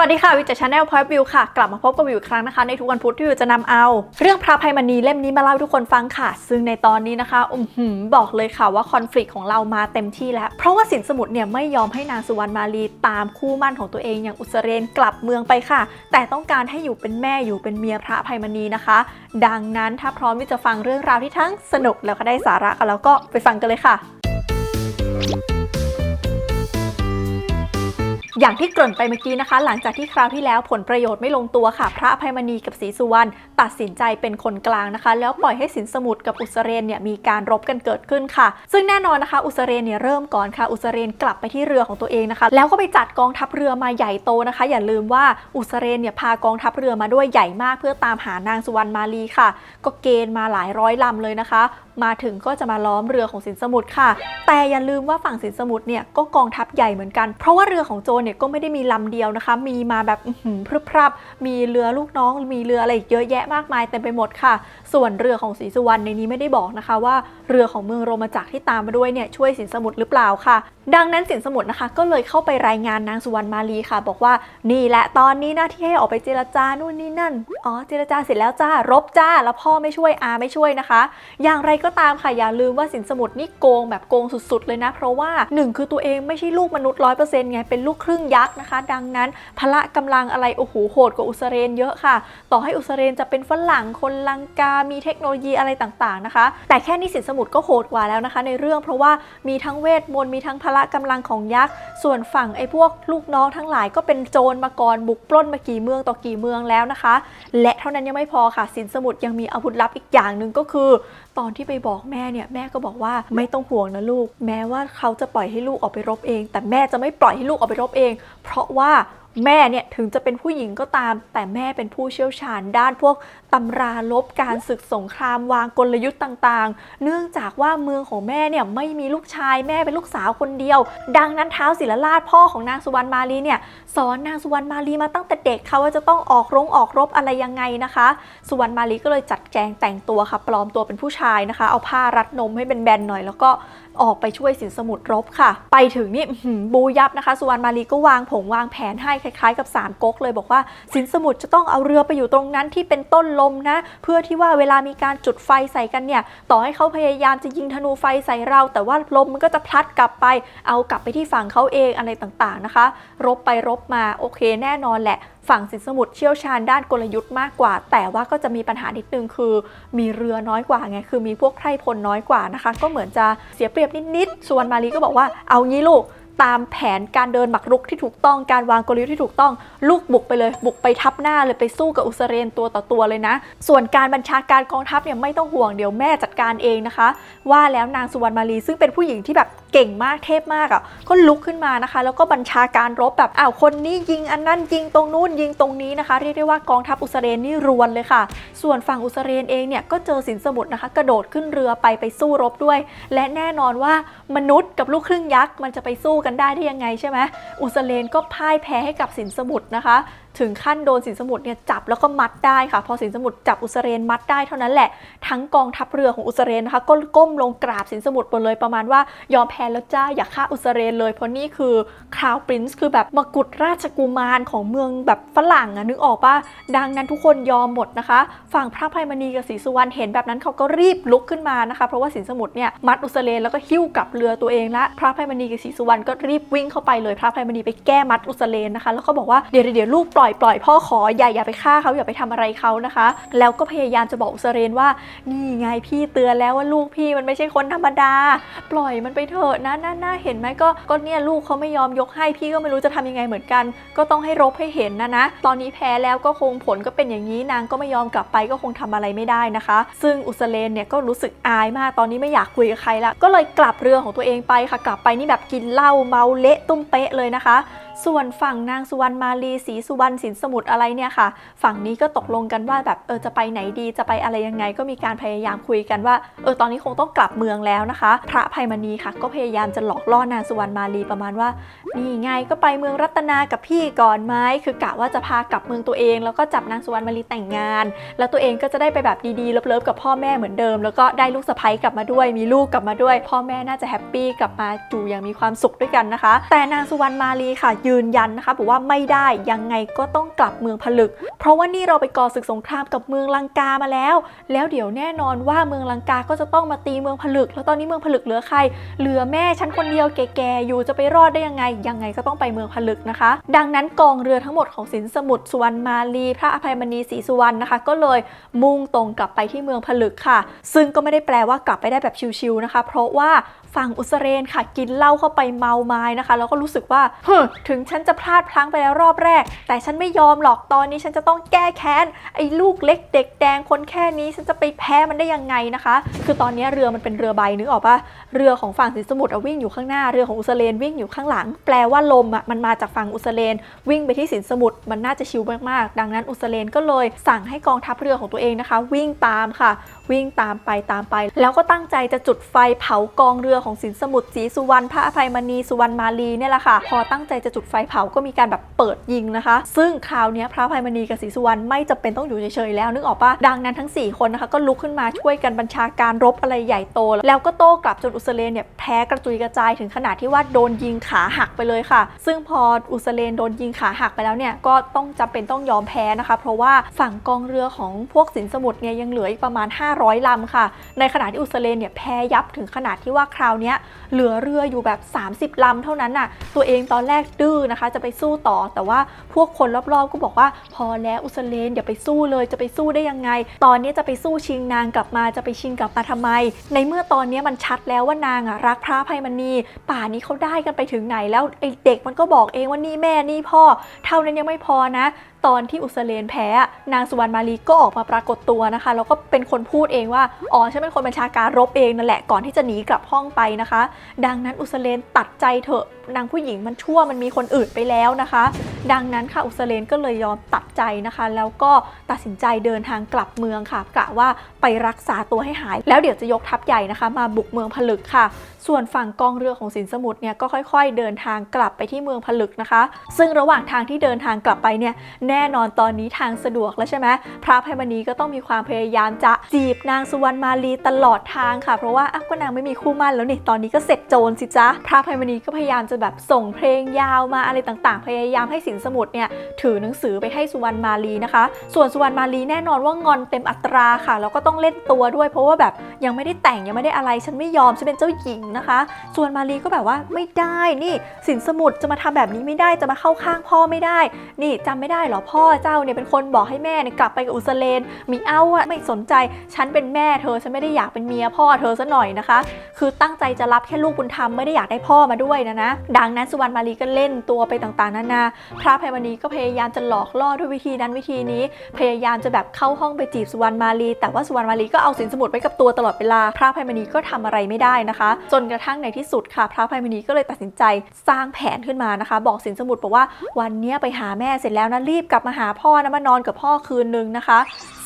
วัสดีค่ะวิจชาแนลพอยต์วิวค่ะ กลับมาพบกับวิวอีกครั้งนะคะ ในทุกวันพุธที่วิวจะนำเอา เรื่องพระภัยมณีเล่มนี้มาเล่าให้ทุกคนฟังค่ะ ซึ่งในตอนนี้นะคะอือหือบอกเลยค่ะว่าคอน FLICT ของเรามาเต็มที่แล้ว เพราะว่าสินสมุทรเนี่ยไม่ยอมให้นางสุวรรณมาลีตามคู่มั่นของตัวเองอย่างอุสเรนกลับเมืองไปค่ะ แต่ต้องการให้อยู่เป็นแม่อยู่เป็นเมียพระภัยมณีนะคะ ดังนั้นถ้าพร้อมที่จะฟังเรื่องราวที่ทั้งสนุกแล้วก็ได้สาระกันแล้วก็ไปฟังกันเลยค่ะ อย่างที่เกริ่นไปเมื่อกี้นะคะ หลังจากที่คราวที่แล้วผลประโยชน์ไม่ลงตัวค่ะ พระภัยมณีกับศรีสุวรรณตัดสินใจเป็นคนกลางนะคะ แล้วปล่อยให้สินสมุทรกับอุสเรนเนี่ยมีการรบกันเกิดขึ้นค่ะ ซึ่งแน่นอนนะคะ อุสเรนเนี่ยเริ่มก่อนค่ะ อุสเรนกลับไปที่เรือของตัวเองนะคะ แล้วก็ไปจัดกองทัพเรือมาใหญ่โตนะคะ อย่าลืมว่าอุสเรนเนี่ยพากองทัพเรือมาด้วยใหญ่มากเพื่อตามหานางสุวรรณมาลีค่ะ ก็เกณฑ์มาหลายร้อยลำเลยนะคะ มาถึงก็จะมาล้อมเรือของสินสมุทรค่ะ แต่อย่าลืมว่าฝั่งสินสมุทรเนี่ยก็กองทัพใหญ่เหมือนกัน เพราะว่าเรือของโจรเนี่ยก็ไม่ได้มีลำเดียวนะคะ มีมาแบบพรึบพรับมีเรือลูกน้อง มีเรืออะไรอีกเยอะแยะมากมายเต็มไปหมดค่ะ ส่วนเรือของศรีสุวรรณในนี้ไม่ได้บอกนะคะว่าเรือของเมืองโรมาจักรที่ตามมาด้วยเนี่ยช่วยสินสมุทรหรือเปล่าค่ะ ดังนั้นสินสมุทรนะคะ ก็เลยเข้าไปรายงานนางสุวรรณมาลีค่ะ บอกว่านี่แหละตอนนี้หน้าที่ให้ออกไปเจรจานู่นนี่นั่นอ๋อเจรจาเสร็จแล้วจ้ารบจ้าแล้วพ่อไม่ช่วยอาไม่ช่วยนะคะ อย่างไรก็ตามค่ะอย่าลืมว่าสินสมุทรนี่โกงแบบโกงสุดๆ เลยนะ เพราะว่าหนึ่งคือตัวเองไม่ใช่ลูกมนุษย์ร้อยเปอร์เซ็นต์ไงเป็นลูกครึ่งยักษ์นะคะ ดังนั้นพละกำลังอะไรโอ้โหโหดกว่าอุสเรนเยอะค่ะ ต่อให้อุสเรนจะเป็นฝรั่งคนลังกา มีเทคโนโลยีอะไรต่างๆนะคะ แต่แค่นี้สินสมุทรก็โหดกว่าแล้วนะคะ ในเรื่องเพราะว่ามีทั้งเวทมนต์มีทั้งพละกำลังของยักษ์ส่วนฝั่งไอ้พวกลูกน้องทั้งหลายก็เป็นโจรมาก่อนบุกปล้นมากี่เมืองต่อกี่เมืองแล้วนะคะ และเท่านั้นยังไม่พอค่ะสินสมุทรยังมีอาวุธลับอีกอย่างหนึ่งก็คือ ตอนที่ไปบอกแม่เนี่ยแม่ก็บอกว่าไม่ต้องห่วงนะลูก แม้ว่าเขาจะปล่อยให้ลูกออกไปรบเอง แต่แม่จะไม่ปล่อยให้ลูกออกไปรบเอง เพราะว่าแม่เนี่ยถึงจะเป็นผู้หญิงก็ตาม แต่แม่เป็นผู้เชี่ยวชาญด้านพวก ตำราลบการศึกสงครามวางกลยุทธ์ต่างๆ เนื่องจากว่าเมืองของแม่เนี่ยไม่มีลูกชายแม่เป็นลูกสาวคนเดียว ดังนั้นเท้าศิลราชพ่อของนางสุวรรณมาลีเนี่ยสอนนางสุวรรณมาลีมาตั้งแต่เด็กค่ะว่าจะต้องออกรงออกรบอะไรยังไงนะคะ สุวรรณมาลีก็เลยจัดแจงแต่งตัวค่ะ ปลอมตัวเป็นผู้ชายนะคะ เอาผ้ารัดนมให้เป็นแบนหน่อย แล้วก็ออกไปช่วยสินสมุทรรบค่ะ ไปถึงนี่บูยับนะคะ สุวรรณมาลีก็วางผงวางแผนให้คล้ายๆ กับสามก๊กเลยบอกว่าสินสมุทรจะต้องเอาเรือไปอยู่ตรงนั้นที่เป็นต้นลมนะ เพื่อที่ว่าเวลามีการจุดไฟใส่กันเนี่ย ต่อให้เขาพยายามจะยิงธนูไฟใส่เรา แต่ว่าลมมันก็จะพลัดกลับไป เอากลับไปที่ฝั่งเขาเองอะไรต่างๆนะคะ รบไปรบมาโอเคแน่นอนแหละ ฝั่งสินสมุทรเชี่ยวชาญด้านกลยุทธ์มากกว่า แต่ว่าก็จะมีปัญหานิดนึงคือ มีเรือน้อยกว่าไงคือมีพวกไพรพลน้อยกว่านะคะ ก็เหมือนจะเสียเปรียบนิดๆส่วนมารีก็บอกว่าเอางี้ลูก ตามแผนการเดินหมักรุกที่ถูกต้องการวางกลยุทธ์ที่ถูกต้อง ลูกบุกไปเลย บุกไปทับหน้าเลยไปสู้กับอุสเรนตัวต่อตัวเลยนะ ส่วนการบัญชาการกองทัพเนี่ยไม่ต้องห่วงเดี๋ยวแม่จัดการเองนะคะ ว่าแล้วนางสุวรรณมาลีซึ่งเป็นผู้หญิงที่แบบเก่งมากเทพมากอะ่ะก็ลุกขึ้นมานะคะ แล้วก็บัญชาการรบแบบอ้าวคนนี้ยิงอันนั้นยิงตรงนู้นยิงตรงนี้นะคะ เรียกได้ว่ากองทัพอุสเรนนี่รวนเลยค่ะ ส่วนฝั่งอุสเรนเองเนี่ยก็เจอสินสมุทรนะคะ กระโดดขึ้นเรือไปไปสู้รบด้วย และแน่นอนว่ามนุษย์กับลูกครึ่งยักษ์มันจะไปสู้กันได้ได้ยังไงใช่ไหมอุสเรนก็พ่ายแพ้ให้กับสินสมุทรนะคะถึงขั้นโดนสินสมุทรเนี่ยจับแล้วก็มัดได้ค่ะ พอสินสมุทรจับอุสเรนมัดได้เท่านั้นแหละ ทั้งกองทัพเรือของอุสเรนนะคะก็ก้มลงกราบสินสมุทรหมดเลยประมาณว่ายอมแพ้แล้วจ้าอย่าฆ่าอุสเรนเลย เพราะนี่คือคราวปรินซ์คือแบบมกุฎราชกุมารของเมืองแบบฝรั่งอะนึกออกปะดังนั้นทุกคนยอมหมดนะคะ ฝั่งพระภัยมณีกับศรีสุวรรณเห็นแบบนั้นเขาก็รีบลุกขึ้นมานะคะ เพราะว่าสินสมุทรเนี่ยมัดอุสเรนแล้วก็หิ้วกลับเรือตัวเองละพระภัยมณีกับศรีสุวรรณก็รีบวิ่งเข้าไปเลยพระภัยมณีไปแก้มัดอุสเรนนะคะ แล้วก็บอกว่าเดี๋ยวเดี๋ยวลูกปล่อยปล่อยพ่อขออย่าอย่าไปฆ่าเขาอย่าไปทำอะไรเขานะคะ แล้วก็พยายามจะบอกอุสเรนว่า นี่ไงพี่เตือนแล้วว่าลูกพี่มันไม่ใช่คนธรรมดา ปล่อยมันไปเถอะนะน่าน่าเห็นไหมก็ก็เนี่ยลูกเขาไม่ยอมยกให้พี่ก็ไม่รู้จะทำยังไงเหมือนกัน ก็ต้องให้รบให้เห็นนะนะ ตอนนี้แพ้แล้วก็คงผลก็เป็นอย่างนี้นางก็ไม่ยอมกลับไปก็คงทำอะไรไม่ได้นะคะ ซึ่งอุสเลนเนี่ยก็รู้สึกอายมากตอนนี้ไม่อยากคุยกับใครละก็เลยกลับเรือของตัวเองไปค่ะ กลับไปนี่แบบกินเหล้าเมาเละตุ้มเป๊ะเลยนะคะ ส่วนฝั่งนางสุวรรณมาลีศรีสุวรรณสินสมุทรอะไรเนี่ยค่ะ ฝั่งนี้ก็ตกลงกันว่าแบบเออจะไปไหนดีจะไปอะไรยังไง ก็มีการพยายามคุยกันว่าเออตอนนี้คงต้องกลับเมืองแล้วนะคะ พระภัยมณีค่ะก็พยายามจะหลอกล่อนางสุวรรณมาลีประมาณว่านี่ไงก็ไปเมืองรัตนากับพี่ก่อนไหมคือกะว่าจะพากลับเมืองตัวเอง แล้วก็จับนางสุวรรณมาลีแต่งงาน แล้วตัวเองก็จะได้ไปแบบดีๆเลิฟๆกับพ่อแม่เหมือนเดิม แล้วก็ได้ลูกสะใภ้กลับมาด้วย มีลูกกลับมาด้วย พ่อแม่น่าจะแฮปปี้กลับมาอยู่อย่างมีความสุขด้วยกันนะคะ แต่นางสุวรรณมาลีค่ะยืยืนยันนะคะบอกว่าไม่ได้ยังไงก็ต้องกลับเมืองผลึก เพราะว่านี่เราไปก่อศึกสงครามกับเมืองลังกามาแล้ว แล้วเดี๋ยวแน่นอนว่าเมืองลังกาก็จะต้องมาตีเมืองผลึก แล้วตอนนี้เมืองผลึกเหลือใคร เหลือแม่ฉันคนเดียวแก่ๆอยู่จะไปรอดได้ยังไง ยังไงก็ต้องไปเมืองผลึกนะคะ ดังนั้นกองเรือทั้งหมดของสินสมุทรสุวรรณมาลีพระอภัยมณีศรีสุวรรณนะคะ ก็เลยมุ่งตรงกลับไปที่เมืองผลึกค่ะ ซึ่งก็ไม่ได้แปลว่ากลับไปได้แบบชิวๆนะคะ เพราะว่า ฝั่งอุสเรนค่ะ กินเหล้าเข้าไปเมาไม้นะคะ แล้วก็รู้สึกว่าเฮ้อถึงฉันจะพลาดพลั้งไปแล้วรอบแรก แต่ฉันไม่ยอมหรอกตอนนี้ฉันจะต้องแก้แค้นไอ้ลูกเล็กเด็กแดงคนแค่นี้ฉันจะไปแพ้มันได้ยังไงนะคะ คือตอนนี้เรือมันเป็นเรือใบนึกออกปะเรือของฝั่งสินสมุทรวิ่งอยู่ข้างหน้าเรือของอุสเรนวิ่งอยู่ข้างหลัง แปลว่าลมอะมันมาจากฝั่งอุสเรนวิ่งไปที่สินสมุทรมันน่าจะชิวมากๆ ดังนั้นอุสเรนก็เลยสั่งให้กองทัพเรือของตัวเองนะคะ วิ่งตามค่ะ วิ่งตามไปตามไป แล้วก็ตั้งใจจะจุดไฟเผากองเรือของสินสมุทรศรีสุวรรณพระอภัยมณีสุวรรณมาลีเนี่ยแหละค่ะ พอตั้งใจจะจุดไฟเผาก็มีการแบบเปิดยิงนะคะ ซึ่งคราวนี้พระอภัยมณีกับศรีสุวรรณไม่จำเป็นต้องอยู่เฉยๆแล้วนึกออกปะดังนั้นทั้ง 4 คนนะคะก็ลุกขึ้นมาช่วยกันบัญชาการรบอะไรใหญ่โต แล้วก็โต้กลับจนอุสเลนเนี่ยแพ้กระจุยกระจายถึงขนาดที่ว่าโดนยิงขาหักไปเลยค่ะ ซึ่งพออุสเลนโดนยิงขาหักไปแล้วเนี่ยก็ต้องจำเป็นต้องยอมแพ้นะคะ เพราะว่าฝั่งกองเรือของพวกสินสมุทรเนี่ยยังเหลืออีกประมาณ 500ลำค่ะ ในขณะที่อุสเลนเนี่ยแพ้ยับถึงขนาดที่ว่าคราวเนี้เหลือเรืออยู่แบบ 30 ลำเท่านั้นน่ะ ตัวเองตอนแรกดื้อนะคะ จะไปสู้ต่อ แต่ว่าพวกคนรอบๆก็บอกว่าพอแล้วอุสเลนอย่าไปสู้เลยจะไปสู้ได้ยังไง ตอนนี้จะไปสู้ชิงนางกลับมาจะไปชิงกลับมาทำไม ในเมื่อตอนนี้มันชัดแล้วว่านางอะรักพระภัยมณีป่านี้เขาได้กันไปถึงไหนแล้วไอเด็กมันก็บอกเองว่านี่แม่นี่พ่อ เท่านั้นยังไม่พอนะ ตอนที่อุสเลนแพ้นางสุวรรณมาลีก็ออกมาปรากฏตัวนะคะแล้วก็เป็นคนพูดเองว่าอ๋อฉันเป็นคนบัญชาการรบเองนั่นแหละก่อนที่จะหนีกลับห้องไปนะคะ ดังนั้นอุสเลนตัดใจเถอะนางผู้หญิงมันชั่วมันมีคนอื่นไปแล้วนะคะ ดังนั้นค่ะอุสเลนก็เลยยอมตัดใจนะคะ แล้วก็ตัดสินใจเดินทางกลับเมืองค่ะกะว่าไปรักษาตัวให้หาย แล้วเดี๋ยวจะยกทัพใหญ่นะคะ มาบุกเมืองผลึกค่ะส่วนฝั่งกองเรือของสินสมุทรเนี่ยก็ค่อยๆ เดินทางกลับไปที่เมืองผลึกนะคะ ซึ่งระหว่างทางที่เดินทางกลับไปเนี่ยแน่นอนตอนนี้ทางสะดวกแล้วใช่ไหมพระอภัยมณีก็ต้องมีความพยายามจะจีบนางสุวรรณมาลีตลอดทางค่ะ เพราะว่าอ้าวก็นางไม่มีคู่มั่นแล้วนี่ตอนนี้ก็เสร็จโจรสิจ๊ะพระอภัยมณีก็พยายามจะแบบส่งเพลงยาวมาอะไรต่างๆ พยายามให้สินสมุทรเนี่ยถือหนังสือไปให้สุวรรณมาลีนะคะ ส่วนสุวรรณมาลีแน่นอนว่างอนเต็มอัตราค่ะแล้วก็ต้องเล่นตัวด้วย เพราะว่าแบบยังไม่ได้แต่งยังไม่ได้อะไรฉันไม่ยอมฉันเป็นเจ้าหญิงนะคะ ส่วนมาลีก็แบบว่าไม่ได้นี่สินสมุทรจะมาทำแบบนี้ไม่ได้จะมาเข้าข้างพ่อไม่ได้ นี่จำไม่ได้หรอพ่อเจ้าเนี่ยเป็นคนบอกให้แม่เนี่ยกลับไปกับอุสเลนมีเอ้าอะไม่สนใจฉันเป็นแม่เธอฉันไม่ได้อยากเป็นเมียพ่อเธอซะหน่อยนะคะ คือตั้งใจจะรับแค่ลูกบุญธรรมไม่ได้อยากได้พ่อมาด้วยนะนะดังนั้นสุวรรณมาลีก็เล่นตัวไปต่างๆนานาพระภัยมณีก็พยายามจะหลอกล่อด้วยวิธีนั้นวิธีนี้ พยายามจะแบบเข้าห้องไปจีบสุวรรณมาลีแต่ว่าสุวรรณมาลีก็เอาสินสมุดไว้กับตัวตลอดเวลาพระภัยมณีก็ทำอะไรไม่ได้นะคะ จนกระทั่งในที่สุดค่ะ พระภัยมณีก็เลยตัดสินใจสร้างแผนขึ้นมานะคะ บอกสินสมุดบอกว่าวันนี้ไปหาแม่เสร็จแล้วนะรีบกลับมาหาพ่อนะมานอนกับพ่อคืนนึงนะคะ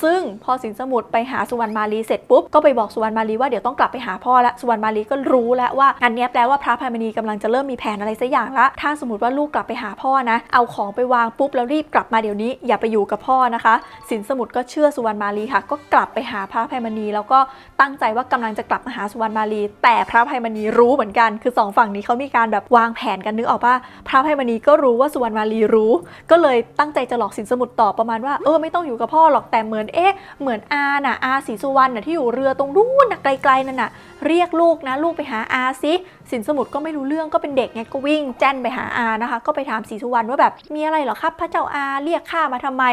ซึ่งพอสินสมุดไปหาสุวรรณมาลีเสร็จปุ๊บก็ไปบอกสุวรรณมาลีว่าเดี๋ยวต้องกลับไปหาพ่อละสุวรรณมาลีก็รู้แล้วว่าอันนี้แปลว่าพระภัยมณีกำลังจะเริ่มมีแผนอะไรสักอย่างละถ้าสมมติว่าลูกกลับไปหาพ่อนะเอาของไปวางปุ๊บแล้วรีบกลับมาเดี๋ยวนี้อย่าไปอยู่กับพ่อนะคะ สินสมุดก็เชื่อสุวรรณมาลีค่ะ ก็กลับไปหาพระภัยมณีแล้วก็ตั้งใจว่ากำลังจะกลับมาหาสุวรรณมาลี แต่พระภัยมณีรู้เหมือนกัน คือสองฝั่งนี้เขามีการแบบวางแผนกันนึกออกปะพระอภัยมณีก็รู้ว่าสุวรรณมาลีรู้ ก็เลยตั้งใจจะหลอกสินสมุดต่อประมาณว่าเออไม่ต้องอยู่กับพ่อหรอกแต่เหมือนเอ๊ะเหมือนอาน่ะอาศรีสุวรรณน่ะที่อยู่เรือตรงนู้นน่ะไกลๆนั่นน่ะเรียกลูกนะลูกไปหาอาซิสินสมุทรก็ไม่รู้เรื่องก็เป็นเด็กไงก็วิ่งแจ้นไปหาอานะคะ ก็ไปถามศรีสุวรรณว่าแบบมีอะไรเหรอครับ พระเจ้าอาเรียกข้ามาทำไม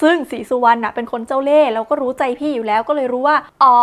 ซึ่งศรีสุวรรณน่ะเป็นคนเจ้าเล่ห์แล้วก็รู้ใจพี่อยู่แล้วก็เลยรู้ว่าอ๋อ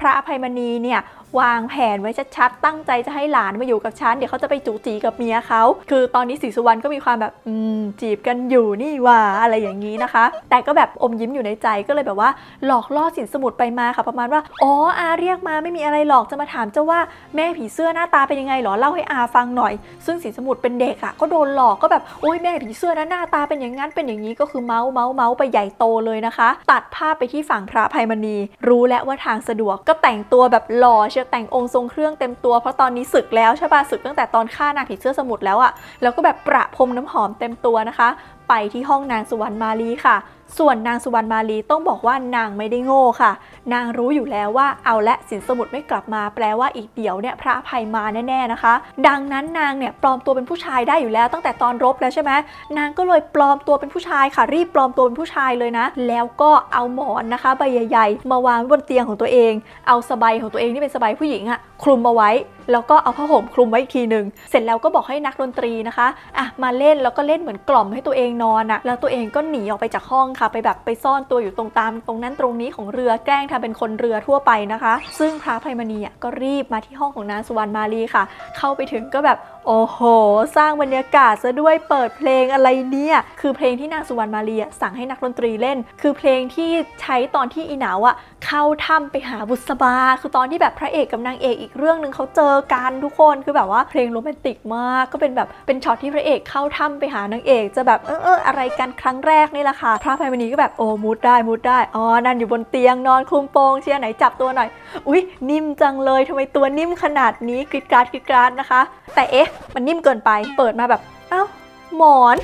พระอภัยมณีเนี่ย วางแผนไว้ชัดๆ ตั้งใจจะให้หลานมาอยู่กับฉัน เดี๋ยวเขาจะไปจูจีกับเมียเขา คือตอนนี้ศรีสุวรรณก็มีความแบบอืมจีบกันอยู่นี่ว่าอะไรอย่างนี้นะคะ แต่ก็แบบอมยิ้มอยู่ในใจก็เลยแบบว่า หลอกล่อสินสมุดไปมาค่ะ ประมาณว่า อ๋ออาเรียกมาไม่มีอะไรหรอกจะมาถามเจ้าว่าแม่ผีเสื้อหน้าตาเป็นยังไงหรอเล่าให้อาฟังหน่อย ซึ่งสินสมุดเป็นเด็กอะก็โดนหลอกก็แบบโอ้ยแม่ผีเสื้อนะหน้าตาเป็นอย่างนั้นเป็นอย่างนี้ก็คือเมาส์เมาส์เมาส์ไปใหญ่โตเลยนะคะ ตัดภาพไปที่ฝั่งพระภัยมณี รู้แล้วว่าทางสะดวกก็แต่งตัวแบบหล่อเชจะแต่งองค์ทรงเครื่องเต็มตัวเพราะตอนนี้ศึกแล้วใช่ปะศึกตั้งแต่ตอนฆ่านางผีเสื้อสมุทรแล้วอะแล้วก็แบบประพรมน้ำหอมเต็มตัวนะคะ ไปที่ห้องนางสุวรรณมาลีค่ะ ส่วนนางสุวรรณมาลีต้องบอกว่านางไม่ได้โง่ค่ะ นางรู้อยู่แล้วว่าเอาละสินสมุดไม่กลับมาแปลว่าอีกเดี๋ยวเนี่ยพระภัยมาแน่ๆนะคะ ดังนั้นนางเนี่ยปลอมตัวเป็นผู้ชายได้อยู่แล้วตั้งแต่ตอนรบแล้วใช่ไหมนางก็เลยปลอมตัวเป็นผู้ชายค่ะ รีบปลอมตัวเป็นผู้ชายเลยนะ แล้วก็เอาหมอนนะคะใบใหญ่ ๆ มาวางบนเตียงของตัวเอง เอาสบายของตัวเองที่เป็นสบายผู้หญิงอะคลุมเอาไว้ แล้วก็เอาผ้าห่มคลุมไว้อีกทีหนึ่งเสร็จแล้วก็บอกให้นักดนตรีนะคะอะมาเล่นแล้วก็เล่นเหมือนกล่อมให้ตัวเองนอนอะแล้วตัวเองก็หนีออกไปจากห้องค่ะ ไปแบบไปซ่อนตัวอยู่ตรงตาม ตรงนั้นตรงนี้ของเรือแกล้งทำเป็นคนเรือทั่วไปนะคะ ซึ่งพระไพมณีอะก็รีบมาที่ห้องของนางสุวรรณมาลีค่ะ เข้าไปถึงก็แบบโอ้โห สร้างบรรยากาศซะด้วยเปิดเพลงอะไรเนี่ย คือเพลงที่นางสุวรรณมาลีสั่งให้นักดนตรีเล่น คือเพลงที่ใช้ตอนที่อีหนาวอะเข้าถ้ำไปหาบุษบา คือตอนที่แบบพระเอกกับนางเอกอีกเรื่องหนึ่งเขาเจอกันทุกคน คือแบบว่าเพลงโรแมนติกมาก ก็เป็นแบบเป็นช็อตที่พระเอกเข้าถ้ำไปหานางเอก จะแบบเออเอออะไรกันครั้งแรกนี่แหละค่ะ พระอภัยมณีก็แบบโอ้มุดได้มุดได้ อ๋อ นั่นอยู่บนเตียงนอนคลุมโปงเชียร์ไหนจับตัวหน่อย อุ๊ยนิ่มจังเลยทำไมตัวนิ่มขนาดนี้กริดกราดกริดกราดนะคะ แต่เอ๊ะมันนิ่มเกินไปเปิดมาแบบเอ้าหมอน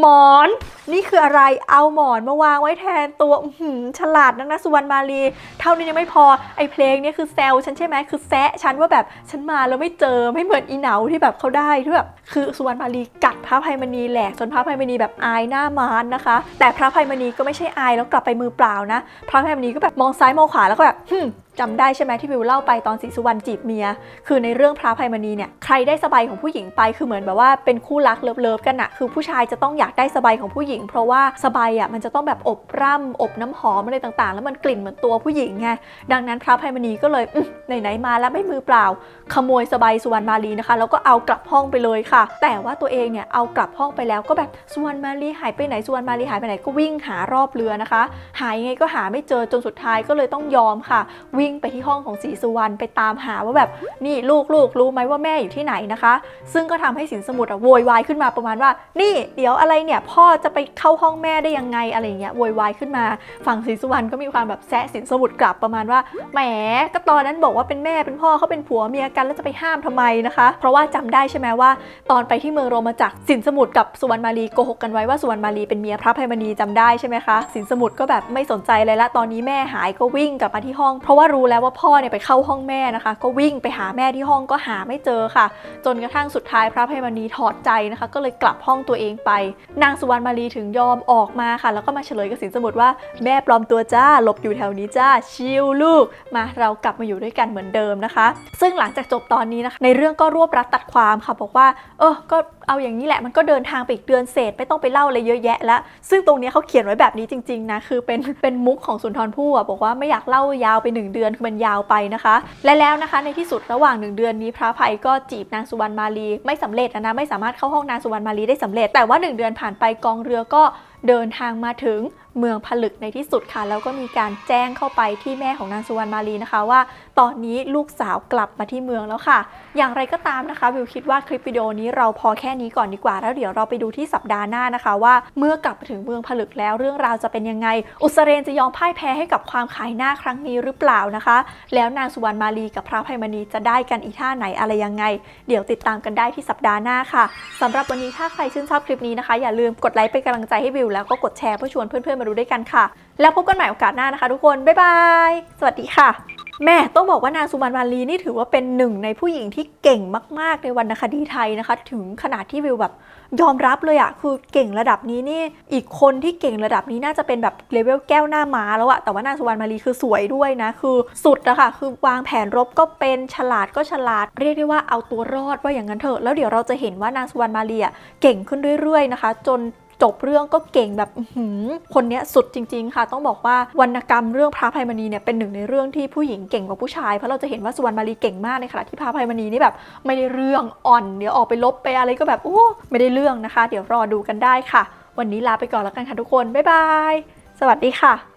หมอน นี่คืออะไรเอาหมอนมาวางไว้แทนตัวหืฉลาดนักนะสุวรรณมาลี เท่านี้ยังไม่พอไอเพลงเนี่ยคือแซวฉันใช่ไหมคือแซะฉันว่าแบบฉันมาแล้วไม่เจอไม่เหมือนอีเหนาที่แบบเขาได้ที่แบบคือสุวรรณมาลีกัดพระภัยมณีแหลกจนพระภัยมณีแบบอายหน้ามานนะคะ แต่พระภัยมณีก็ไม่ใช่อายแล้วกลับไปมือเปล่านะ พระภัยมณีก็แบบมองซ้ายมองขวาแล้วก็แบบ จำได้ใช่ไหมที่วิวเล่าไปตอนศรีสุวรรณจีบเมีย คือในเรื่องพระภัยมณีเนี่ยใครได้สบายของผู้หญิงไปคือเหมือนแบบว่าเป็นคู่รักเลิฟๆกันอะคือผู้ชายจะต้องอยากได้สบายของผู้หญิง เพราะว่าสบายอะมันจะต้องแบบอบร่ำอบน้ำหอมอะไรต่างๆ แล้วมันกลิ่นเหมือนตัวผู้หญิงไงดังนั้นพระภัยมณีก็เลยไหนๆมาแล้วไม่มือเปล่า ขโมยสบายสุวรรณมาลีนะคะ แล้วก็เอากลับห้องไปเลยค่ะ แต่ว่าตัวเองเนี่ยเอากลับห้องไปแล้วก็แบบสุวรรณมาลีหายไปไหนสุวรรณมาลีหายไปไหนก็วิ่งหารอบเรือนะคะ หายยังไงก็หาไม่เจอจนสุดท้ายก็เลยต้องยอมค่ะวิงไปที่ห้องของศรีสุวรรณไปตามหาว่าแบบนี่ลูกลูกรู้ไหมว่าแม่อยู่ที่ไหนนะคะ ซึ่งก็ทำให้สินสมุทรอะโวยวายขึ้นมาประมาณว่า นี่เดี๋ยวอะไรเนี่ยพ่อจะไปเข้าห้องแม่ได้ยังไงอะไรเงี้ยโวยวายขึ้นมาฝั่งศรีสุวรรณก็มีความแบบแซะสินสมุทรกลับประมาณว่าแหมก็ตอนนั้นบอกว่าเป็นแม่เป็นพ่อเขาเป็นผัวเมียกันแล้วจะไปห้ามทำไมนะคะ เพราะว่าจำได้ใช่ไหมว่า ตอนไปที่เมืองโรมาจักรสินสมุทรกับสุวรรณมาลีโกหกกันไว้ว่าสุวรรณมาลีเป็นเมียพระภัยมณีจำได้ใช่ไหมคะสินสมุทรก็แบบไม่สนใจเลยละตอนนี้แม่หายก็วิ่งกลับมาที่ห้องเพราะว่ารู้แล้วว่าพ่อเนี่ยไปเข้าห้องแม่นะคะ ก็วิ่งไปหาแม่ที่ห้องก็หาไม่เจอค่ะ จนกระทั่งสุดท้ายพระภัยมณีถอดใจนะคะ ก็เลยกลับห้องตัวเองไป นางสุวรรณมาลีถึงยอมออกมาค่ะ แล้วก็มาเฉลยกับสินสมุทรว่าแม่ปลอมตัวจ้าหลบอยู่แถวนี้จ้าชิลลูก มาเรากลับมาอยู่ด้วยกันเหมือนเดิมนะคะ ซึ่งหลังจากจบตอนนี้นะคะในเรื่องก็รวบรัดตัดความค่ะบอกว่าเออก็เอาอย่างนี้แหละมันก็เดินทางไปอีกเดือนเศษไม่ต้องไปเล่าอะไรเยอะแยะแล้วซึ่งตรงนี้เขาเขียนไว้แบบนี้จริงๆนะคือเป็นเป็นมุกของสุนทรภู่อะบอกว่าไม่อยากเล่ายาวไป 1 เดือนคือมันยาวไปนะคะ และแล้วนะคะในที่สุดระหว่าง 1 เดือนนี้พระภัยก็จีบนางสุวรรณมาลีไม่สำเร็จนะไม่สามารถเข้าห้องนางสุวรรณมาลีได้สำเร็จ แต่ว่า 1 เดือนผ่านไปกองเรือก็เดินทางมาถึง เมืองผลึกในที่สุดค่ะ แล้วก็มีการแจ้งเข้าไปที่แม่ของนางสุวรรณมาลีนะคะ ว่าตอนนี้ลูกสาวกลับมาที่เมืองแล้วค่ะ อย่างไรก็ตามนะคะวิวคิดว่าคลิปวิดีโอนี้เราพอแค่นี้ก่อนดีกว่าแล้วเดี๋ยวเราไปดูที่สัปดาห์หน้านะคะ ว่าเมื่อกลับถึงเมืองผลึกแล้วเรื่องราวจะเป็นยังไง อุสเรนจะยอมพ่ายแพ้ให้กับความขายหน้าครั้งนี้หรือเปล่านะคะ แล้วนางสุวรรณมาลีกับพระภัยมณีจะได้กันอีท่าไหนอะไรยังไง เดี๋ยวติดตามกันได้ที่สัปดาห์หน้าค่ะสำหรับวันนี้ถ้าใครชื่นชอบคลิปนี้นะคะ อย่าลืมกดไลค์เป็นกำลังใจให้วิวแล้วก็กดแชร์เพื่อชวนเพื่อนๆมาดูด้วยกันค่ะ แล้วพบกันใหม่โอกาสหน้านะคะ ทุกคน บ๊ายบาย สวัสดีค่ะ แม่ต้องบอกว่านางสุวรรณมาลีนี่ถือว่าเป็นหนึ่งในผู้หญิงที่เก่งมาก ๆ ในวรรณคดีไทยนะคะ ถึงขนาดที่วิวแบบยอมรับเลยอะคือเก่งระดับนี้นี่ อีกคนที่เก่งระดับนี้น่าจะเป็นแบบเลเวลแก้วหน้าม้าแล้วอะแต่ว่านางสุวรรณมาลีคือสวยด้วยนะ คือสุดอะค่ะ คือวางแผนรบก็เป็นฉลาดก็ฉลาด เรียกได้ว่าเอาตัวรอดว่าอย่างนั้นเถอะ แล้วเดี๋ยวเราจะเห็นว่านางสุวรรณมาลีอะเก่งขึ้นเรื่อยๆนะคะ จน จบเรื่องก็เก่งแบบหืคนเนี้ยสุดจริง ๆ ค่ะ ต้องบอกว่าวรรณกรรมเรื่องพระภัยมณีเนี่ยเป็นหนึ่งในเรื่องที่ผู้หญิงเก่งกว่าผู้ชายเพราะเราจะเห็นว่าสุวรรณมาลีเก่งมากในขณะที่พระภัยมณีนี่แบบไม่ได้เรื่องอ่อนเดี๋ยวออกไปลบไปอะไรก็แบบโอ้ไม่ได้เรื่องนะคะ เดี๋ยวรอดูกันได้ค่ะ วันนี้ลาไปก่อนแล้วกันค่ะทุกคนบ๊ายบายสวัสดีค่ะ